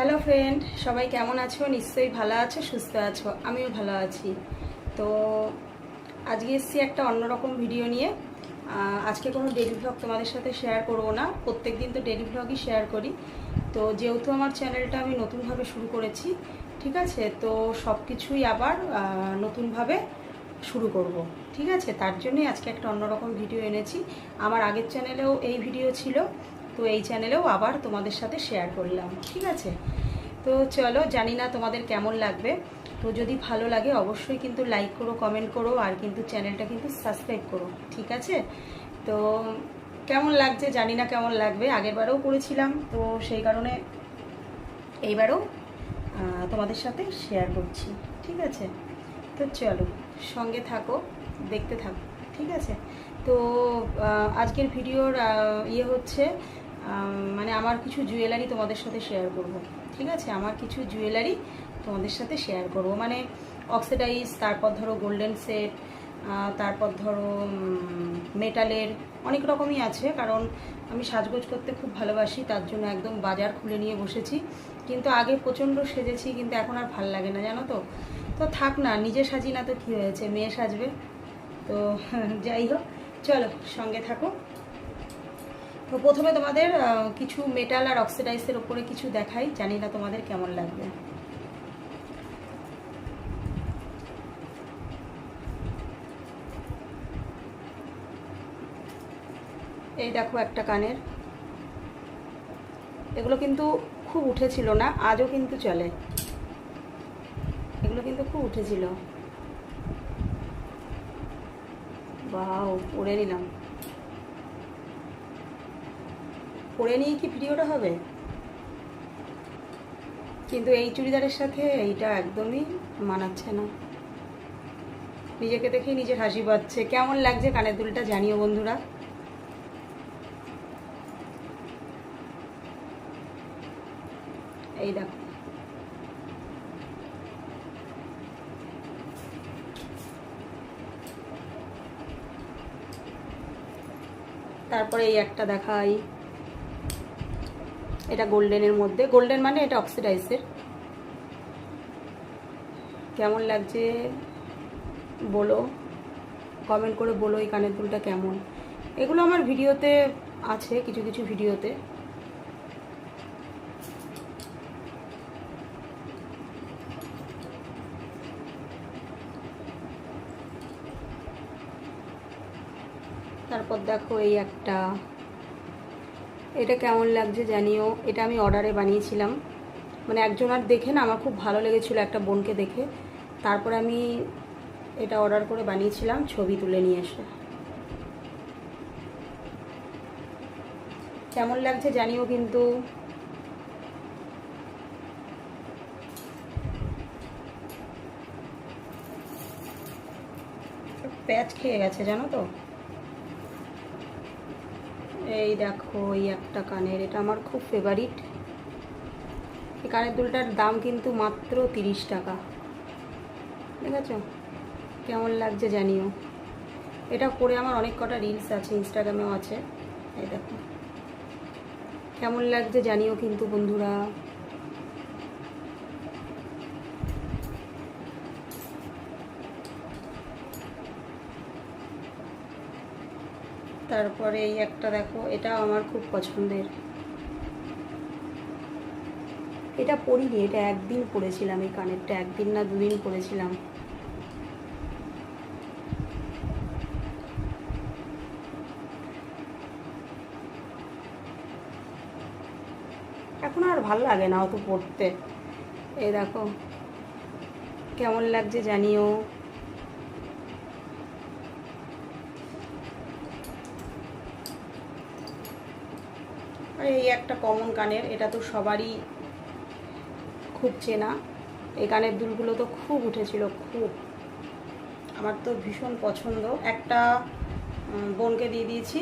Hello friend, সবাই কেমন আছো? নিশ্চয়ই ভালো আছো, সুস্থ আছো? আমিও ভালো আছি। তো আজকে এসেছি একটা অন্যরকম ভিডিও নিয়ে। আজকে কোনো ডেলি ভ্লগ তোমাদের সাথে শেয়ার করব না। প্রত্যেক দিন তো ডেলি ভ্লগই শেয়ার করি। তো যেহেতু আমার চ্যানেলটা আমি নতুনভাবে শুরু করেছি, ঠিক আছে? তো সব কিছুই আবার নতুনভাবে শুরু করব, ঠিক আছে? তার জন্যই আজকে একটা অন্যরকম ভিডিও এনেছি। আমার আগের চ্যানেলেও এই ভিডিও ছিল। তো এই চ্যানেলেও আবার তোমাদের সাথে শেয়ার করলাম, ঠিক আছে? তো চলো, জানি না তোমাদের কেমন লাগবে। তো যদি ভালো লাগে, অবশ্যই কিন্তু লাইক করো কমেন্ট করো, আর কিন্তু চ্যানেলটা কিন্তু সাবস্ক্রাইব করো, ঠিক আছে? তো কেমন লাগছে? জানি না কেমন লাগবে। আগেরবারেও করেছিলাম, তো সেই কারণে এইবারও তোমাদের সাথে শেয়ার করছি, ঠিক আছে? তো চলো, সঙ্গে থাকো, দেখতে থাকো, ঠিক আছে? তো আজকের ভিডিওর ইয়ে হচ্ছে মানে আমার কিছু জুয়েলারি তোমাদের সাথে শেয়ার করব, ঠিক আছে? আমার কিছু জুয়েলারি তোমাদের সাথে শেয়ার করব। মানে অক্সিডাইজ তারপর ধরো গোল্ডেন সেট তারপর ধরো মেটালের অনেক রকমই আছে, কারণ আমি সাজগোজ করতে খুব ভালোবাসি, তার জন্য একদম বাজার খুলে নিয়ে বসেছি। কিন্তু আগে প্রচণ্ড সেজেছি, কিন্তু এখন আর ভালো লাগে না, জানো তো? তো থাক না, নিজে সাজি না তো কী হয়েছে, মেয়ে সাজবে। তো, যাই হোক, চলো সঙ্গে থাকো। তো প্রথমে তোমাদের কিছু মেটাল আর অক্সিডাইসের ওপরে কিছু দেখাই, জানি না তোমাদের কেমন লাগবে। এই দেখো একটা কানের। এগুলো কিন্তু খুব উঠেছিল না, আজও কিন্তু চলে। এগুলো কিন্তু খুব উঠেছিল। বাহ পরে নিলাম। পরে নিয়ে কি ভিডিওটা হবে? কিন্তু এই চুড়িদারের সাথে এইটা একদমই মানাচ্ছে না। নিজেকে দেখেই নিজের হাসি পাচ্ছে। কেমন লাগছে কানের দুলটা জানিও বন্ধুরা। এই দেখো। তারপরে এই একটা দেখাই। এটা গোল্ডেনের মধ্যে। গোল্ডেন মানে এটা অক্সিডাইজের। কেমন লাগছে বলো? কমেন্ট করে বলো এই কানের দুলটা কেমন। এগুলো আমার ভিডিওতে আছে, কিছু কিছু ভিডিওতে। তারপর দেখো এই একটা। এটা কেমন লাগছে জানিও। এটা আমি অর্ডারে বানিয়েছিলাম। মানে একজনার দেখে না, আমার খুব ভালো লেগেছিলো একটা বোনকে দেখে। তারপরে আমি এটা অর্ডার করে বানিয়েছিলাম, ছবি তুলে নিয়ে এসে। কেমন লাগছে জানিও কিন্তু। প্যাচ খেয়ে গেছে, জানো তো? এই দেখো, এই একটা কানের, এটা আমার খুব ফেভারিট এই কানের দুলটার দাম কিন্তু মাত্র তিরিশ টাকা। ঠিক আছে কেমন লাগছে জানিও। এটা পরে আমার অনেক কটা রিলস আছে ইনস্টাগ্রামেও আছে। এই দেখো। কেমন লাগছে জানিও কিন্তু বন্ধুরা। তারপরে এই একটা দেখো, এটা আমার খুব পছন্দের। এটা পরিনি এটা একদিন পরেছিলাম এই কানেরটা, একদিন না দুদিন পরেছিলাম এখন আর ভালো লাগে না অত পড়তে। এই দেখো, কেমন লাগছে জানিও আর এই একটা কমন কানের এটা তো সবারই খুব চেনা। এই কানের দুলগুলো তো খুব উঠেছিল, খুব। আমার তো ভীষণ পছন্দ। একটা বোনকে দিয়ে দিয়েছি।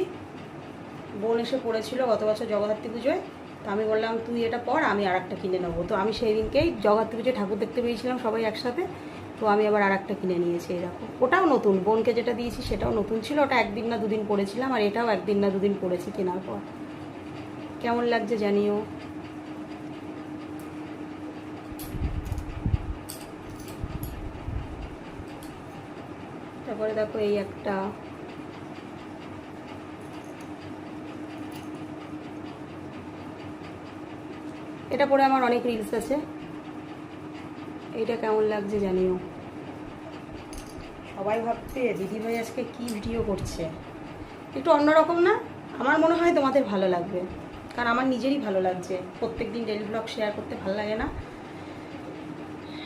বোন এসে পড়েছিল গত বছর জগদ্ধাত্রী পুজোয়। তো আমি বললাম, তুই এটা পর, আমি আর একটা কিনে নেব। তো আমি সেই দিনকেই জগদ্ধাত্রী পুজোয় ঠাকুর দেখতে পেয়েছিলাম সবাই একসাথে। তো আমি আবার আর একটা কিনে নিয়েছি এরকম ওটাও নতুন। বোনকে যেটা দিয়েছি সেটাও নতুন ছিল। ওটা একদিন না দুদিন পরেছিলাম আর এটাও একদিন না দুদিন পরেছি কেনার পর। কেমন লাগছে জানিও। তারপরে দেখো এই একটা। এটা পরে আমার অনেক রিলস আছে। এটা কেমন লাগছে জানিও। সবাই ভাবছে দিদিভাই আজকে কি ভিডিও করছে? একটু অন্যরকম না? আমার মনে হয় তোমাদের ভালো লাগবে। কারণ আমার নিজেরই ভালো লাগছে। প্রত্যেক দিন ডেলি ব্লগ শেয়ার করতে ভালো লাগে না।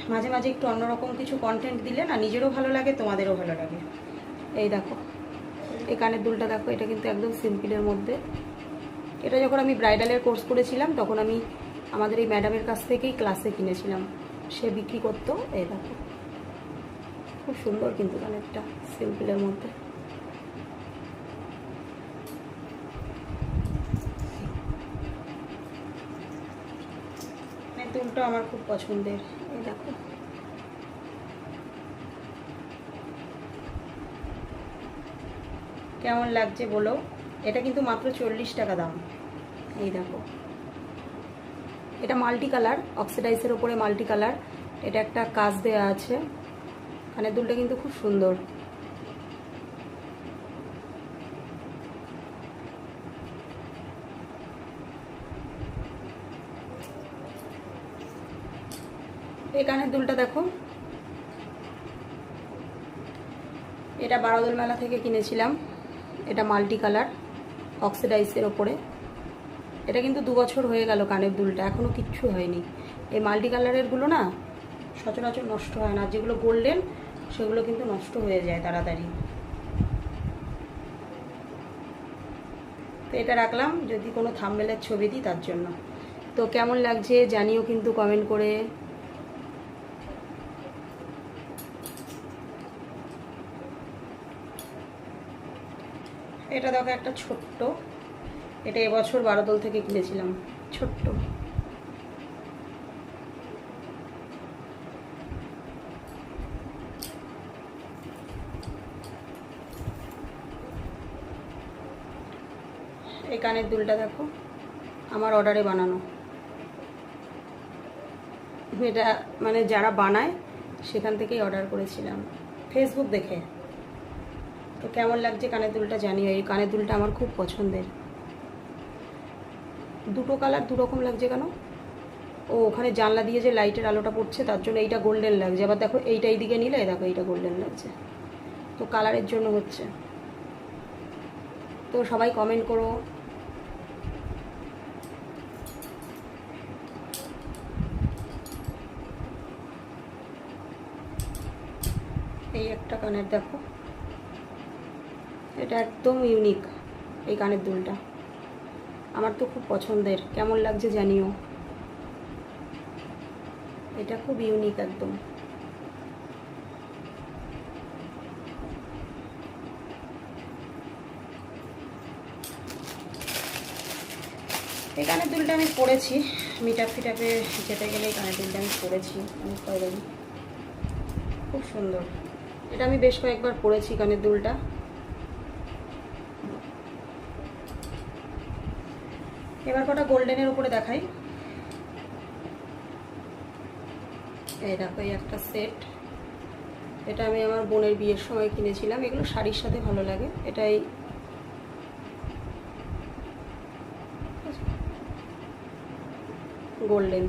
মাঝে মাঝে একটু অন্যরকম কিছু কন্টেন্ট দিলে না নিজেরও ভালো লাগে, তোমাদেরও ভালো লাগে। এই দেখো, এই কানের দুলটা দেখো, এটা কিন্তু একদম সিম্পলের মধ্যে। এটা যখন আমি ব্রাইডালের কোর্স করেছিলাম, তখন আমি আমাদের এই ম্যাডামের কাছ থেকেই ক্লাসে কিনেছিলাম। সে বিক্রি করতো, এই দেখো। খুব সুন্দর কিন্তু কানেরটা সিম্পলের মধ্যে। মানে আমার খুব পছন্দের। এই দেখো। কেমন লাগছে বলো? এটা কিন্তু মাত্র চল্লিশ টাকা দাম। এই দেখো। এটা মাল্টি কালার, অক্সিডাইসের ওপরে মাল্টি কালার। এটা একটা কাজ দেয়া আছে। কানের দুলটা কিন্তু খুব সুন্দর। এই কানের দুলটা দেখো। এটা বারোদল মেলা থেকে কিনেছিলাম। এটা মাল্টি কালার অক্সিডাইসের ওপরে। এটা কিন্তু দু বছর হয়ে গেল কানের দুলটা এখনও কিচ্ছু হয়নি। এই মাল্টি কালারেরগুলো না সচরাচর নষ্ট হয় না, যেগুলো গোল্ডেন, সেগুলো কিন্তু নষ্ট হয়ে যায় তাড়াতাড়ি। তো এটা রাখলাম, যদি কোনো থামবেলের ছবি দিই তার জন্য। তো কেমন লাগছে জানিও কিন্তু কমেন্ট করে। এটা দেখো একটা ছোট্ট। এটা এবছর বারোদল থেকে কিনেছিলাম। ছোট্ট। এই কানের দুলটা দেখো, আমার অর্ডারে বানানো। এটা মানে যারা বানায়, সেখান থেকেই অর্ডার করেছিলাম। ফেসবুক দেখে। তো কেমন লাগছে কানের দুলটা জানিও, এই কানের দুলটা আমার খুব পছন্দের। দুটো কালার দু রকম লাগছে কেন? ও, ওখানে জানলা দিয়ে যে লাইটের আলোটা পড়ছে, তার জন্য এইটা গোল্ডেন লাগছে। আবার দেখো, এইটা এইদিকে নিলে দেখো, এইটা গোল্ডেন লাগছে। তো কালারের জন্য হচ্ছে। তো সবাই কমেন্ট করো। এই একটা কানের, দেখো। এটা একদম ইউনিক এই কানের দুলটা। আমার তো খুব পছন্দের, কেমন লাগছে জানিও। এটা খুব ইউনিক একদম। এই কানের দুলটা আমি পরেছি মিটাপ ফিটাপে যেতে গেলে এই কানের দুলটা আমি পরেছি অনেক কয়েকদিন খুব সুন্দর। এটা আমি বেশ কয়েকবার পরেছি কানের দুলটা। এবার কটা গোল্ডেনের উপরে দেখাই। এই দেখো একটা সেট। এটা আমি আমার বোনের বিয়ের সময় কিনেছিলাম। এগুলো শাড়ির সাথে ভালো লাগে। এটাই গোল্ডেন।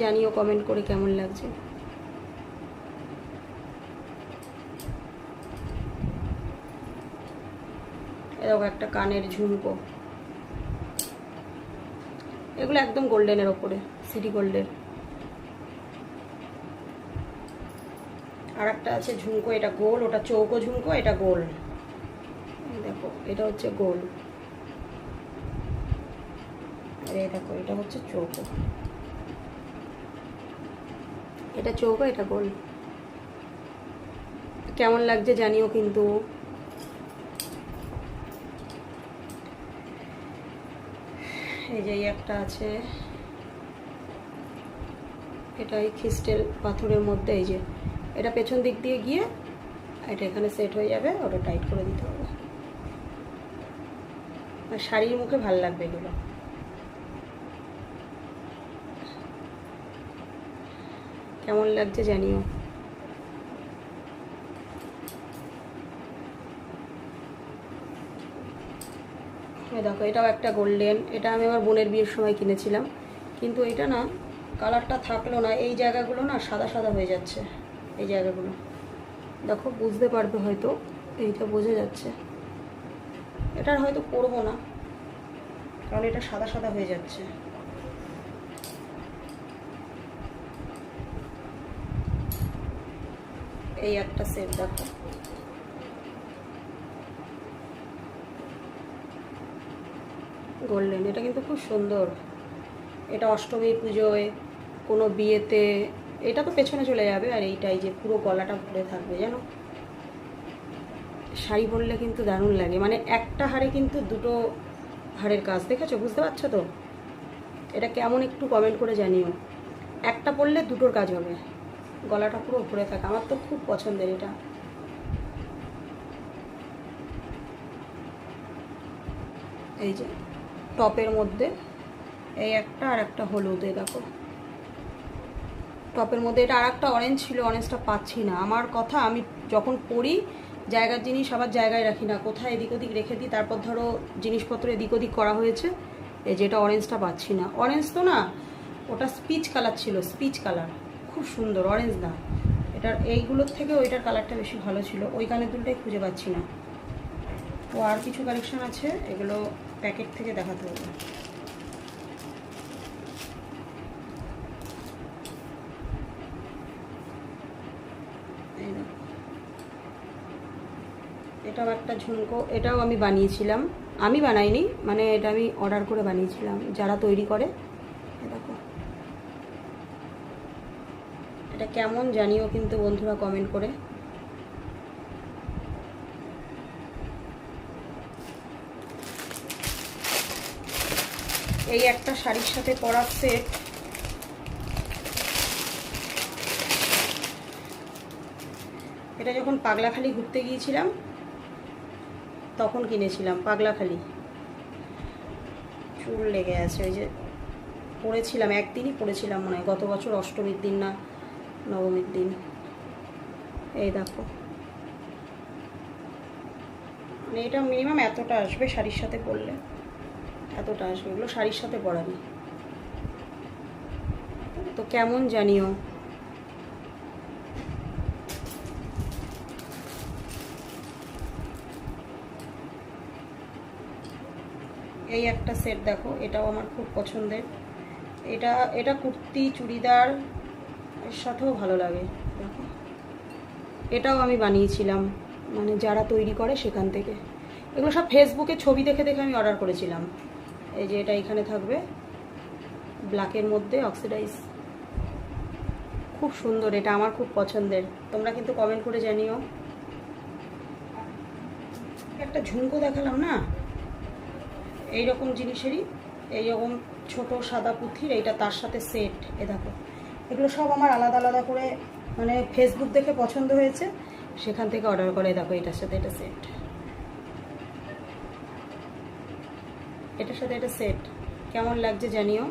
জানিও কমেন্ট করে কেমন লাগছে। এরকম একটা কানের ঝুমকো। এগুলো একদম গোল্ডেনের ওপরে সিটি গোল্ডের আর একটা আছে ঝুমকো, এটা গোল, ওটা চৌকো ঝুমকো, এটা গোল। দেখো, এটা হচ্ছে গোল। এই দেখো, এটা হচ্ছে চৌকো। এটা চৌকো, এটা গোল। কেমন লাগছে জানিও কিন্তু। এই একটা আছে। এটা এই পাথরের মধ্যে এই যে, এটা পেছন দিক দিয়ে গিয়ে এটা এখানে সেট হয়ে যাবে, ওটা টাইট করে দিতে হবে। শাড়ির মুখে ভালো লাগবে এগুলো। কেমন লাগছে জানিও। এই দেখো, এটাও একটা গোল্ডেন এটা আমি আমার বোনের বিয়ের সময় কিনেছিলাম। কিন্তু এটা না কালারটা থাকল না। এই জায়গাগুলো না সাদা সাদা হয়ে যাচ্ছে। এই জায়গাগুলো। দেখো, বুঝতে পারবে হয়তো। এইটা বোঝা যাচ্ছে। এটার হয়তো পরবো না। কারণ এটা সাদা সাদা হয়ে যাচ্ছে। এই একটা সেট দেখো। গোল্ডেন এটা কিন্তু খুব সুন্দর। এটা অষ্টমী পুজোয়, কোনো বিয়েতে, এটা তো পেছনে চলে যাবে, আর এইটাই যে পুরো গলাটা ভরে থাকবে, জানো? শাড়ি পরলে কিন্তু দারুণ লাগে মানে একটা হাড়ে কিন্তু দুটো হাড়ের কাজ, দেখেছ? বুঝতে পারছ তো? এটা কেমন একটু কমেন্ট করে জানিও। একটা পরলে দুটোর কাজ হবে, গলাটা পুরো ভরে থাকে, আমার তো খুব পছন্দের এটা। এই যে টপের মধ্যে। এই একটা আর একটা হলুদ দেখো। টপের মধ্যে এটা আর একটা অরেঞ্জ ছিল অরেঞ্জটা পাচ্ছি না। আমার কথা, আমি যখন পড়ি, জায়গার জিনিস আবার জায়গায় রাখি না। কোথায় এদিক ওদিক রেখে দিই, তারপর ধরো জিনিসপত্র এদিক ওদিক করা হয়েছে, এই যেটা অরেঞ্জটা পাচ্ছি না। অরেঞ্জ তো না, ওটা স্পিচ কালার ছিল স্পিচ কালার খুব সুন্দর অরেঞ্জ না। এটার, এইগুলোর থেকে ওইটার কালারটা বেশি ভালো ছিল। ওই কানের খুঁজে পাচ্ছি না। ও আর কিছু কালেকশন আছে, এগুলো প্যাকেট থেকে দেখাতে হবে। এটাও একটা ঝুমকো, এটাও আমি বানিয়েছিলাম। আমি বানাইনি মানে এটা আমি অর্ডার করে বানিয়েছিলাম, যারা তৈরি করে। দেখো। এটা কেমন জানিও কিন্তু বন্ধুরা কমেন্ট করে। এই একটা শাড়ির সাথে পরার সেট এটা যখন পাগলাখালি ঘুরতে গিয়েছিলাম, তখন কিনেছিলাম, পাগলাখালি। চুল লেগে আছে, ওই যে পড়েছিলাম একদিনই পড়েছিলাম মনে হয়, গত বছর অষ্টমীর দিন না নবমীর দিন। এই দেখো। মানে এটা মিনিমাম এতটা আসবে শাড়ির সাথে পরলে। এতটা আসবে, এগুলো শাড়ির সাথে পরাবি তো কেমন জানিও? এই একটা সেট দেখো, এটাও আমার খুব পছন্দের। এটা এটা কুর্তি, চুড়িদার, এর সাথেও ভালো লাগে। দেখো। এটাও আমি বানিয়েছিলাম মানে যারা তৈরি করে সেখান থেকে। এগুলো সব ফেসবুকে ছবি দেখে দেখে আমি অর্ডার করেছিলাম। এই যে এটা এখানে থাকবে। ব্ল্যাকের মধ্যে অক্সিডাইজ খুব সুন্দর, এটা আমার খুব পছন্দের। তোমরা কিন্তু কমেন্ট করে জানিও। একটা ঝুমকো দেখালাম না? এই রকম জিনিসেরই এই রকম ছোট সাদা পুঁথির, এইটা তার সাথে সেট এ দেখো, এগুলো সব আমার আলাদা আলাদা করে মানে ফেসবুক দেখে পছন্দ হয়েছে। সেখান থেকে অর্ডার করে, দেখো, এটার সাথে এটা সেট এটার সাথে এটা সেট কেমন লাগছে জানিও?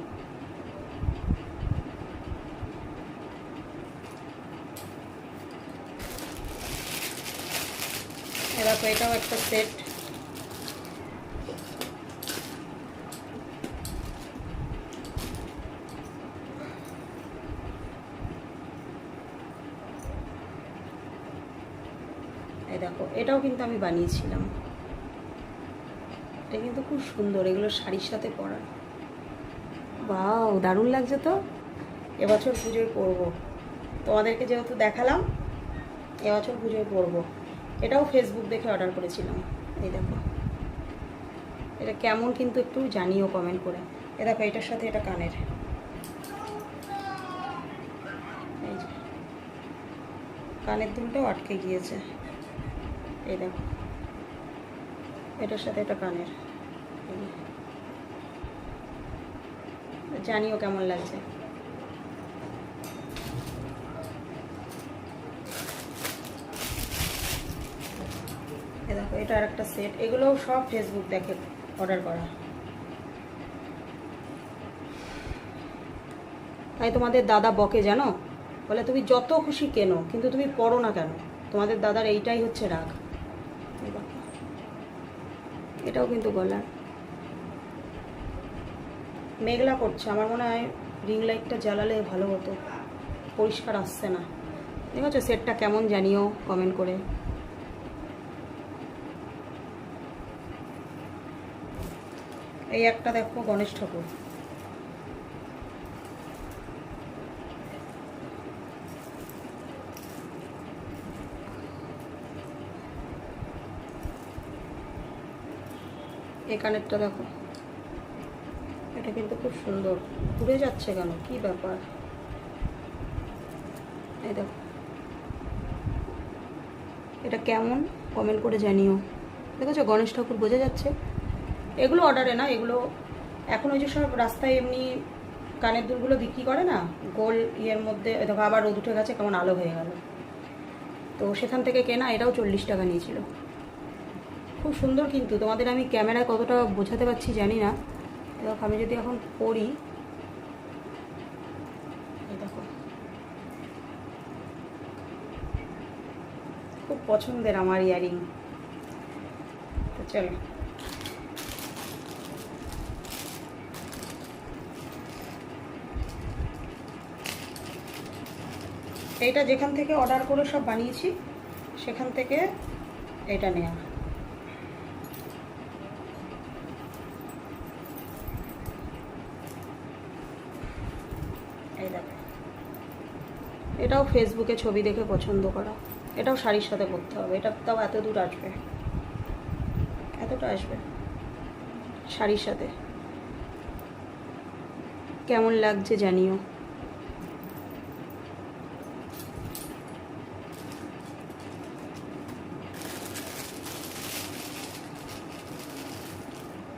দেখো, এটাও একটা সেট দেখো, এটাও কিন্তু আমি বানিয়েছিলাম। খুব সুন্দর, এগুলো শাড়ির সাথে পরা। বাও দারুণ লাগছে তো। এবছর পুজোয় পরবো। তোমাদেরকে যেহেতু দেখালাম, এবছর পুজোয় পরবো। এটাও ফেসবুক দেখে অর্ডার করেছিলাম। এই দেখো। এটা কেমন কিন্তু একটু জানিও কমেন্ট করে। এ দেখো, এটার সাথে এটা কানের। কানের দুলটাও আটকে গিয়েছে। এই দেখো। এটার সাথে এটা কানের। জানিও কেমন লাগছে। দেখো, এটা আর একটা সেট এগুলোও সব ফেসবুক দেখে অর্ডার করা। তাই তোমাদের দাদা বকে, জানো? বলে, তুমি যত খুশি কেনো, কিন্তু তুমি পড়ো না কেন? তোমাদের দাদার এইটাই হচ্ছে রাগ। এটাও কিন্তু গলার। মেঘলা করছে। আমার মনে হয় রিং লাইটটা জ্বালালে ভালো হতো। পরিষ্কার আসছে না। ঠিক আছে সেটটা কেমন জানিও কমেন্ট করে। এই একটা দেখো গণেশ ঠাকুর। এই কানেরটা দেখো। এটা কিন্তু খুব সুন্দর। ঘুরে যাচ্ছে কেন? কি ব্যাপার? এই দেখো। এটা কেমন? কমেন্ট করে জানিও। দেখেছ? গণেশ ঠাকুর বোঝা যাচ্ছে। এগুলো অর্ডারে না? এগুলো এখন ওই যে সব রাস্তায় এমনি কানের দুলগুলো বিক্রি করে না? গোল ইয়ের মধ্যে দেখো আবার রোদ উঠে গেছে, কেমন আলো হয়ে গেল। তো সেখান থেকে কেনা, এটাও চল্লিশ টাকা নিয়েছিল। খুব সুন্দর কিন্তু। তোমাদের আমি ক্যামেরায় কতটা বোঝাতে পারছি জানি না। দেখো, আমি যদি এখন এই দেখো। খুব পছন্দের আমার ইয়ারিং। তো চলো। এইটা যেখান থেকে অর্ডার করে সব বানিয়েছি, সেখান থেকে এটা নেওয়া এই দেখো এটাও ফেসবুকে ছবি দেখে পছন্দ করা। এটাও শাড়ির সাথে করতে হবে। এটা তাও এত দূর আসবে। এতটা আসবে শাড়ির সাথে। কেমন লাগছে জানিও।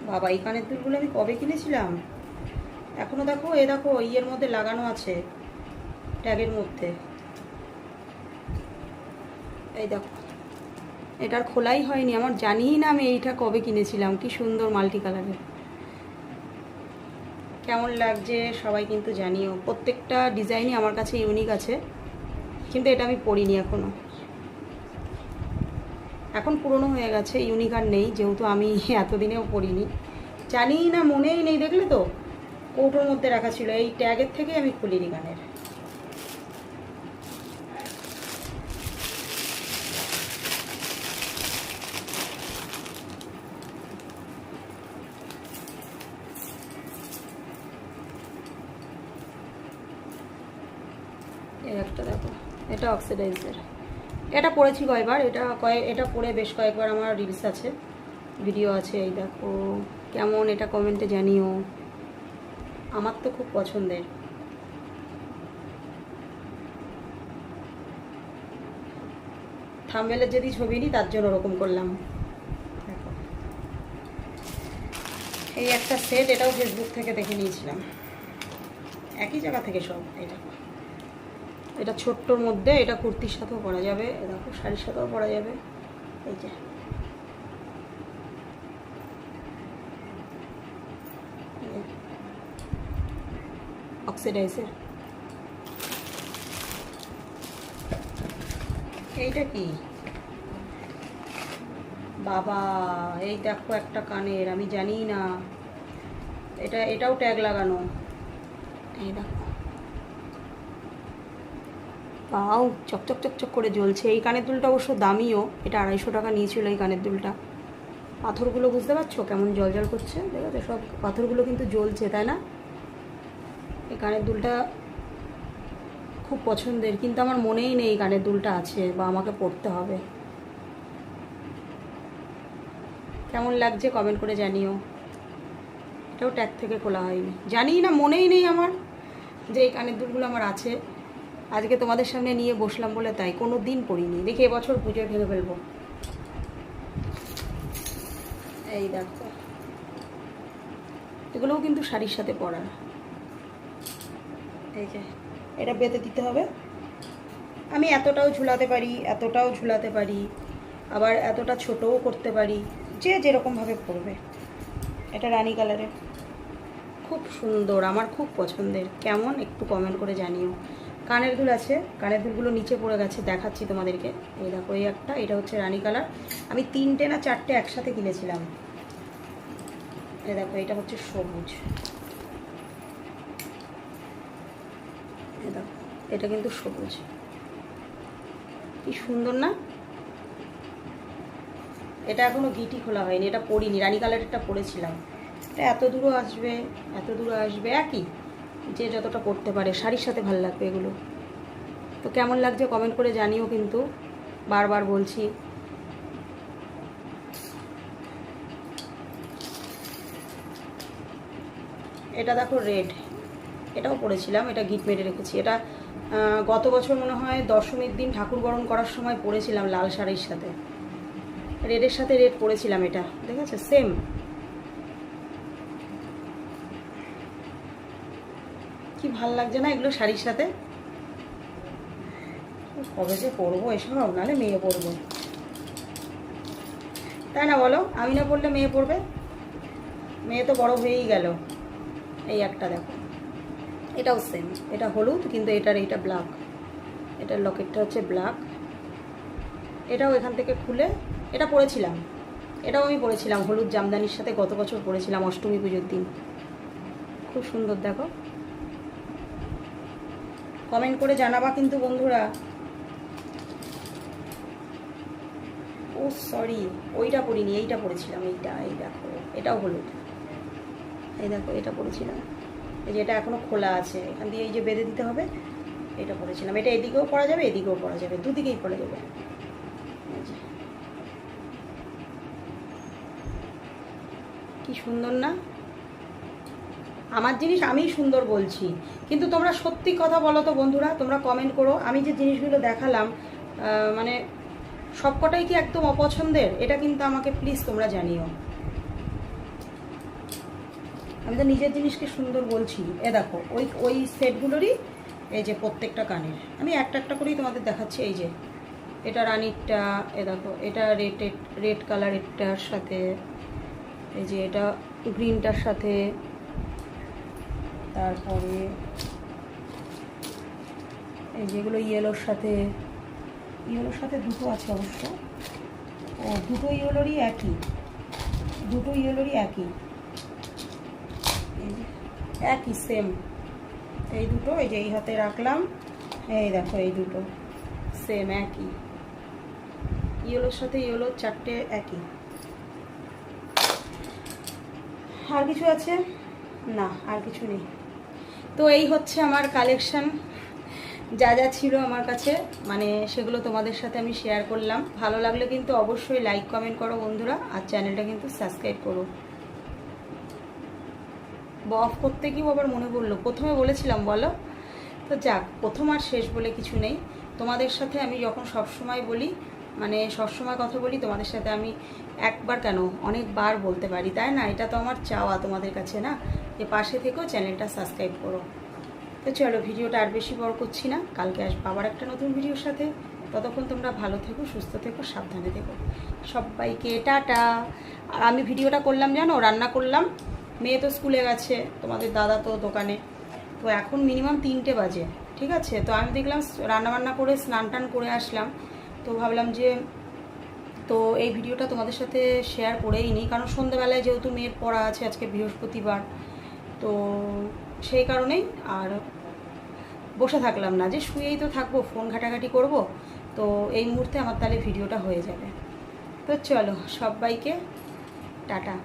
বাবা, এই কানের দুলগুলো আমি কবে কিনেছিলাম? এখনও দেখো, এ দেখো, ইয়ের মধ্যে লাগানো আছে। ট্যাগের মধ্যে। এই দেখো। এটার খোলাই হয়নি। আমার জানিই না আমি এইটা কবে কিনেছিলাম। কি সুন্দর মাল্টি কালারের। কেমন লাগছে সবাই কিন্তু জানিও। প্রত্যেকটা ডিজাইনই আমার কাছে ইউনিক আছে। কিন্তু এটা আমি পরিনি এখনও এখন পুরনো হয়ে গেছে, ইউনিক আর নেই। যেহেতু আমি এতদিনেও পরিনি। জানি না, মনেই নেই। দেখলে তো? কৌটোর মধ্যে রাখা ছিল। এই ট্যাগের থেকে আমি খুলিনি গানের এই একটা দেখো এটা অক্সিডাইজের এটা পড়েছি কয়েকবার এটা কয়েক এটা পড়ে বেশ কয়েকবার আমার রিলস আছে ভিডিও আছে, এই দেখো, কেমন এটা কমেন্টে জানিও। আমার তো খুব পছন্দের। থামবেলের যদি ছবি নিই তার জন্য ওরকম করলাম। এই একটা সেট এটাও ফেসবুক থেকে দেখে নিয়েছিলাম। একই জায়গা থেকে সব, এটা। এটা ছোট্টর মধ্যে, এটা কুর্তির সাথেও পরা যাবে দেখো, শাড়ির সাথেও পরা যাবে, এই যে। অক্সিডাইজের। এইটা কি? বাবা, এই দেখো একটা কানের, আমি জানি না এটা, এটাও ট্যাগ লাগানো। এই দেখো। পাও, চকচক চকচক করে জ্বলছে। এই কানের দুলটা অবশ্য দামিও, এটা আড়াইশো টাকা নিয়েছিল এই কানের দুলটা। পাথরগুলো বুঝতে পারছ কেমন জল জল করছে? দেখো সব পাথরগুলো কিন্তু জ্বলছে, তাই না? এই কানের দুলটা খুব পছন্দের, কিন্তু আমার মনেই নেই কানের দুলটা আছে বা আমাকে পড়তে হবে। কেমন লাগছে কমেন্ট করে জানিও। এটাও ট্যাগ থেকে খোলা হয়নি। জানি না, মনেই নেই আমার যে এই কানের দুলগুলো আমার আছে। আজকে তোমাদের সামনে নিয়ে বসলাম বলে তাই, কোনো দিন পড়িনি। দেখি এবছর পুজোয় ভেঙে ফেলব। এই দেখো। এগুলোও কিন্তু শাড়ির সাথে পরা। যে, এটা বেঁধে দিতে হবে। আমি এতটাও ঝুলাতে পারি, এতটাও ঝুলাতে পারি, আবার এতটা ছোটও করতে পারি, যে যেরকমভাবে পরবে। এটা রানী কালারের। খুব সুন্দর, আমার খুব পছন্দের। কেমন একটু কমেন্ট করে জানিও। কানের দুল আছে। কানের দুলগুলো নিচে পড়ে গেছে, দেখাচ্ছি তোমাদেরকে। এই দেখো, এই একটা, এটা হচ্ছে রানী কালার। আমি তিনটে না চারটে একসাথে কিনেছিলাম। এই দেখো, এটা হচ্ছে সবুজ। এটা কিন্তু সবুজ। কি সুন্দর না? এটা এখনও গিটি খোলা হয়নি, এটা পরিনি, রানী কালারেরটা পরেছিলাম। এটা এত দূরও আসবে, এত দূরও আসবে, একই? যে যতটা পড়তে পারে, শাড়ির সাথে ভালো লাগবে এগুলো। তো কেমন লাগছে কমেন্ট করে জানিও কিন্তু, বারবার বলছি। এটা দেখো রেড এটাও পরেছিলাম, এটা গিট মেরে রেখেছি। এটা গত বছর মনে হয় দশমীর দিন ঠাকুর বরণ করার সময় পরেছিলাম লাল শাড়ির সাথে। রেডের সাথে রেড পরেছিলাম এটা, দেখেছ? সেম কি ভালো লাগছে না এগুলো শাড়ির সাথে? কবে যে পরবো এসব, নাহলে মেয়ে পরবো। তাই না বলো? আমি না পড়লে মেয়ে পড়বে মেয়ে তো বড় হয়েই গেল। এই একটা দেখো। এটাও সেম এটা হলুদ কিন্তু এটার এইটা ব্ল্যাক এটার লকেটটা হচ্ছে ব্ল্যাক এটাও এখান থেকে খুলে, এটা পরেছিলাম। এটাও আমি পরেছিলাম, হলুদ জামদানির সাথে গত বছর পরেছিলাম অষ্টমী পুজোর দিন। খুব সুন্দর দেখো। কমেন্ট করে জানাবা কিন্তু বন্ধুরা। ও সরি ওইটা পরিনি এইটা পরেছিলাম এইটা, এই দেখো, এটাও হলুদ এই দেখো, এটা পরেছিলাম এই যে এটা এখনও খোলা আছে, এখান দিয়ে এই যে বেঁধে দিতে হবে, এটা পরেছিলাম এটা এদিকেও পরা যাবে, এদিকেও পরা যাবে, দুদিকেই পরা যাবে। কি সুন্দর না? আমার জিনিস আমিই সুন্দর বলছি। কিন্তু তোমরা সত্যি কথা বলো তো বন্ধুরা, তোমরা কমেন্ট করো। আমি যে জিনিসগুলো দেখালাম মানে সবকটাই কি একদম অপছন্দের? এটা কিন্তু আমাকে প্লিজ তোমরা জানিও। আমি তো নিজের জিনিসকে সুন্দর বলছি। এ দেখো, ওই ওই সেটগুলোরই এই যে প্রত্যেকটা কানের। আমি একটা একটা করেই তোমাদের দেখাচ্ছি। এই যে, এটা রানিরটা, এ দেখো, এটা রেড রেড কালারেরটার সাথে, এই যে এটা গ্রিনটার সাথে তারপরে এই যেগুলো ইয়েলোর সাথে ইয়েলোর সাথে দুটো আছে অবশ্য। ও, দুটো ইয়েলোরই একই। দুটো ইয়েলোরই একই। একই সেম এই দুটো, এই যে এই হাতে রাখলাম, এই দেখো এই দুটো সেম একই। ইয়েলোর সাথে ইয়েলোর চারটে একই। আর কিছু আছে? না, আর কিছু নেই। তো এই হচ্ছে আমার কালেকশন যা যা ছিল আমার কাছে মানে সেগুলো তোমাদের সাথে আমি শেয়ার করলাম। ভালো লাগলে কিন্তু অবশ্যই লাইক কমেন্ট করো বন্ধুরা, আর চ্যানেলটা কিন্তু সাবস্ক্রাইব করো। অফ করতে গিয়েও আবার মনে পড়ল। প্রথমে বলেছিলাম, বলো? তো যাক, প্রথম আর শেষ বলে কিছু নেই। তোমাদের সাথে আমি যখন সব সময় বলি মানে সবসময় কথা বলি, তোমাদের সাথে আমি একবার কেন অনেকবার বলতে পারি, তাই না? এটা তো আমার চাওয়া তোমাদের কাছে না? যে পাশে থেকেও চ্যানেলটা সাবস্ক্রাইব করো। তো চলো, ভিডিওটা আর বেশি বড় করছি না। কালকে আসব আবার একটা নতুন ভিডিওর সাথে। ততক্ষণ তোমরা ভালো থেকো, সুস্থ থেকো, সাবধানে থেকো। সবাইকে টাটা। আর আমি ভিডিওটা করলাম, জানো? রান্না করলাম। মেয়ে তো স্কুলে গেছে, তোমাদের দাদা তো দোকানে। তো এখন মিনিমাম তিনটে বাজে, ঠিক আছে? তো আমি দেখলাম রান্না বান্না করে স্নান টান করে আসলাম। তো ভাবলাম যে, তো এই ভিডিওটা তোমাদের সাথে শেয়ার করেই নিই। কারণ সন্ধ্যাবেলায় যেহেতু মেয়ের পড়া আছে আজকে বৃহস্পতিবার, তো সেই কারণেই আর বসে থাকলাম না। যে শুয়েই তো থাকব ফোন ঘাটাঘাটি করব, তো এই মুহূর্তে আমার তাহলে ভিডিওটা হয়ে যাবে। তো চলো, সবাইকে টাটা।